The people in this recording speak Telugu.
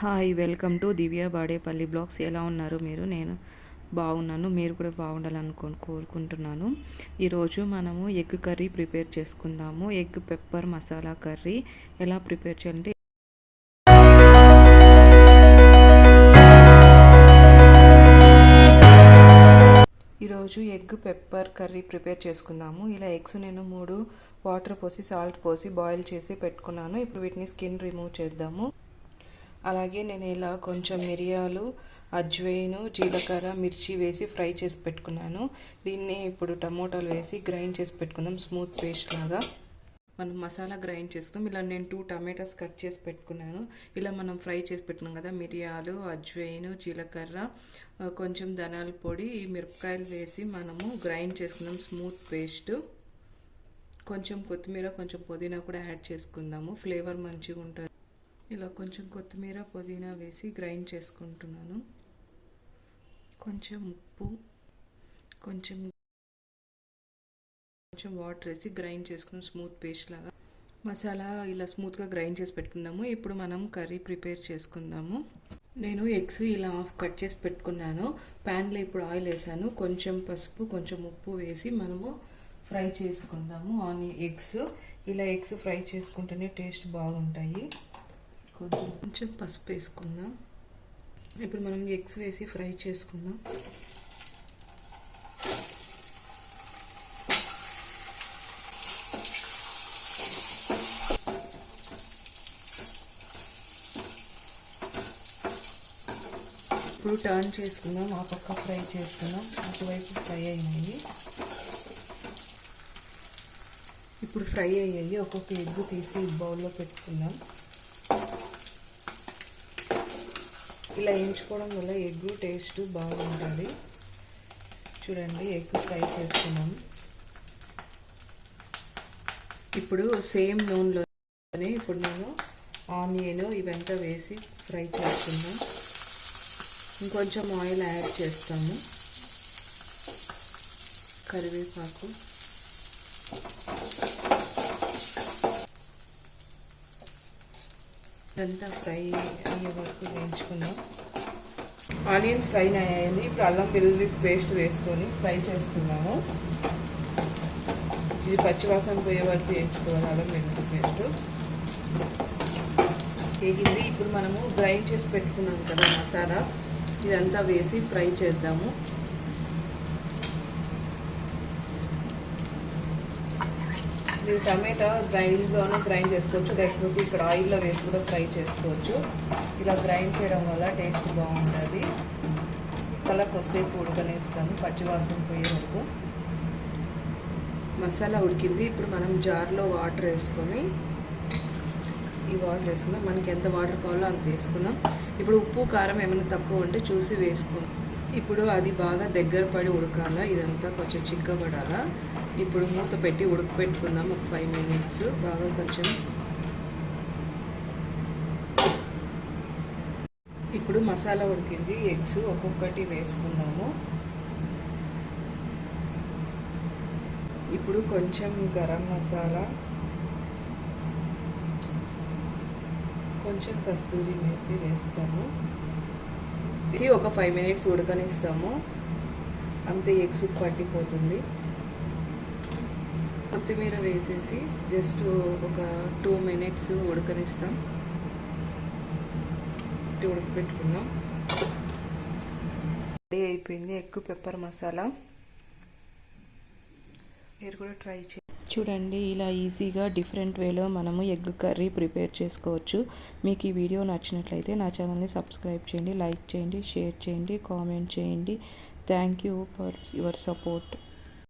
Hi welcome to Divya Badepalli blogs. ఎలా ఉన్నారు మీరు? నేను బాగున్నాను. మీరు కూడా బాగుండాలనుకో కోరుకుంటున్నాను. ఈరోజు మనము ఎగ్ కర్రీ ప్రిపేర్ చేసుకుందాము. ఎగ్ పెప్పర్ మసాలా కర్రీ ఎలా ప్రిపేర్ చేయాలంటే ఈరోజు ఎగ్ పెప్పర్ కర్రీ ప్రిపేర్ చేసుకుందాము. ఇలా ఎగ్స్ నేను మూడు వాటర్ పోసి సాల్ట్ పోసి బాయిల్ చేసి పెట్టుకున్నాను. ఇప్పుడు వీటిని స్కిన్ రిమూవ్ చేద్దాము. అలాగే నేను ఇలా కొంచెం మిరియాలు అజ్వైను జీలకర్ర మిర్చి వేసి ఫ్రై చేసి పెట్టుకున్నాను. దీన్ని ఇప్పుడు టమోటాలు వేసి గ్రైండ్ చేసి పెట్టుకుందాం స్మూత్ పేస్ట్ లాగా. మనం మసాలా గ్రైండ్ చేసుకున్నాం ఇలా నేను టూ టమాటాస్ కట్ చేసి పెట్టుకున్నాను. ఇలా మనం ఫ్రై చేసి పెట్టుకున్నాం కదా మిరియాలు అజ్వైను జీలకర్ర కొంచెం ధనాల పొడి ఈ మిరపకాయలు వేసి మనము గ్రైండ్ చేసుకుందాం స్మూత్ పేస్ట్. కొంచెం కొత్తిమీర కొంచెం పుదీనా కూడా యాడ్ చేసుకుందాము. ఫ్లేవర్ మంచిగా ఉంటుంది. ఇలా కొంచెం కొత్తిమీర పుదీనా వేసి గ్రైండ్ చేసుకుంటున్నాను. కొంచెం ఉప్పు కొంచెం కొంచెం వాటర్ వేసి గ్రైండ్ చేసుకుని స్మూత్ పేస్ట్ లాగా మసాలా ఇలా స్మూత్గా గ్రైండ్ చేసి పెట్టుకుందాము. ఇప్పుడు మనం కర్రీ ప్రిపేర్ చేసుకుందాము. నేను ఎగ్స్ ఇలా హాఫ్ కట్ చేసి పెట్టుకున్నాను. ప్యాన్లో ఇప్పుడు ఆయిల్ వేసాను. కొంచెం పసుపు కొంచెం ఉప్పు వేసి మనము ఫ్రై చేసుకుందాము. ఆన్ ఎగ్స్ ఇలా ఎగ్స్ ఫ్రై చేసుకుంటేనే టేస్ట్ బాగుంటాయి. కొంచెం కొంచెం పసుపు వేసుకుందాం. ఇప్పుడు మనం ఎగ్స్ వేసి ఫ్రై చేసుకుందాం. ఇప్పుడు టర్న్ చేసుకుందాం. ఆ పక్క ఫ్రై చేసుకుందాం. అటువైపు ఫ్రై అయినాయి. ఇప్పుడు ఫ్రై అయ్యాయి ఒక్కొక్క ఎగ్ తీసి బౌల్లో పెట్టుకుందాం. ఇలా వేయించుకోవడం వల్ల ఎగ్ టేస్ట్ బాగుంటుంది. చూడండి ఎగ్ ఫ్రై చేసుకున్నాం ఇప్పుడు సేమ్ నూనెలోనే ఇప్పుడు నేను ఆనియన్ ఇవంతా వేసి ఫ్రై చేసుకుందాం ఇంకొంచెం ఆయిల్ యాడ్ చేస్తాము. కరివేపాకు. ఇదంతా ఫ్రై అయ్యే వరకు వేయించుకుందాం. ఆనియన్ ఫ్రై అయ్యాయండి ఇప్పుడు అల్లం వెల్లుల్లి పేస్ట్ వేసుకొని ఫ్రై చేసుకున్నాము ఇది పచ్చివాసన పోయే వరకు వేయించుకోవాలి అల్లం వెల్లుల్లి పేస్ట్. వేగింది. ఇప్పుడు మనము గ్రైండ్ చేసి పెట్టుకున్నాం కదా మసాలా. ఇదంతా వేసి ఫ్రై చేద్దాము. ఇది టమాటా గ్రైండ్లోనూ గ్రైండ్ చేసుకోవచ్చు. లేకపోతే ఇక్కడ ఆయిల్లో వేసి కూడా ఫ్రై చేసుకోవచ్చు. ఇలా గ్రైండ్ చేయడం వల్ల టేస్ట్ బాగుంటుంది. కల కొద్దిసేపు ఉడకనేస్తాను. పచ్చివాసన పోయే వరకు మసాలా ఉడికింది. ఇప్పుడు మనం జార్లో వాటర్ వేసుకొని ఈ వాటర్ వేసుకుందాం. మనకి ఎంత వాటర్ కావాలో అంత వేసుకుందాం. ఇప్పుడు ఉప్పు కారం ఏమైనా తక్కువ ఉంటే చూసి వేసుకుందాం ఇప్పుడు అది బాగా దగ్గర పడి ఉడకాల? ఇదంతా కొంచెం చిక్కబడాలా? ఇప్పుడు మూత పెట్టి ఉడకపెట్టుకుందాం ఒక ఫైవ్ మినిట్స్ బాగా కొంచెం ఇప్పుడు మసాలా ఉడికింది. ఎగ్స్ ఒక్కొక్కటి వేసుకుందాము. ఇప్పుడు కొంచెం గరం మసాలా కొంచెం కస్తూరి వేసి వేస్తాము ఒక ఫైవ్ మినిట్స్ ఉడకనిస్తాము. అంతే ఎగ్స్ పట్టిపోతుంది. కొత్తిమీర వేసేసి జస్ట్ ఒక టూ మినిట్స్ ఉడకనిస్తాం. ఉడకబెట్టుకుందాం. రెడీ అయిపోయింది ఎగ్ పెప్పర్ మసాలా మీరు కూడా ట్రై చేయండి. చూడండి ఇలా ఈజీగా డిఫరెంట్ వేలో మనము ఎగ్ కర్రీ ప్రిపేర్ చేసుకోవచ్చు. మీకు ఈ వీడియో నచ్చినట్లయితే నా ఛానల్ని సబ్స్క్రైబ్ చేయండి లైక్ చేయండి షేర్ చేయండి కామెంట్ చేయండి. Thank you for your support.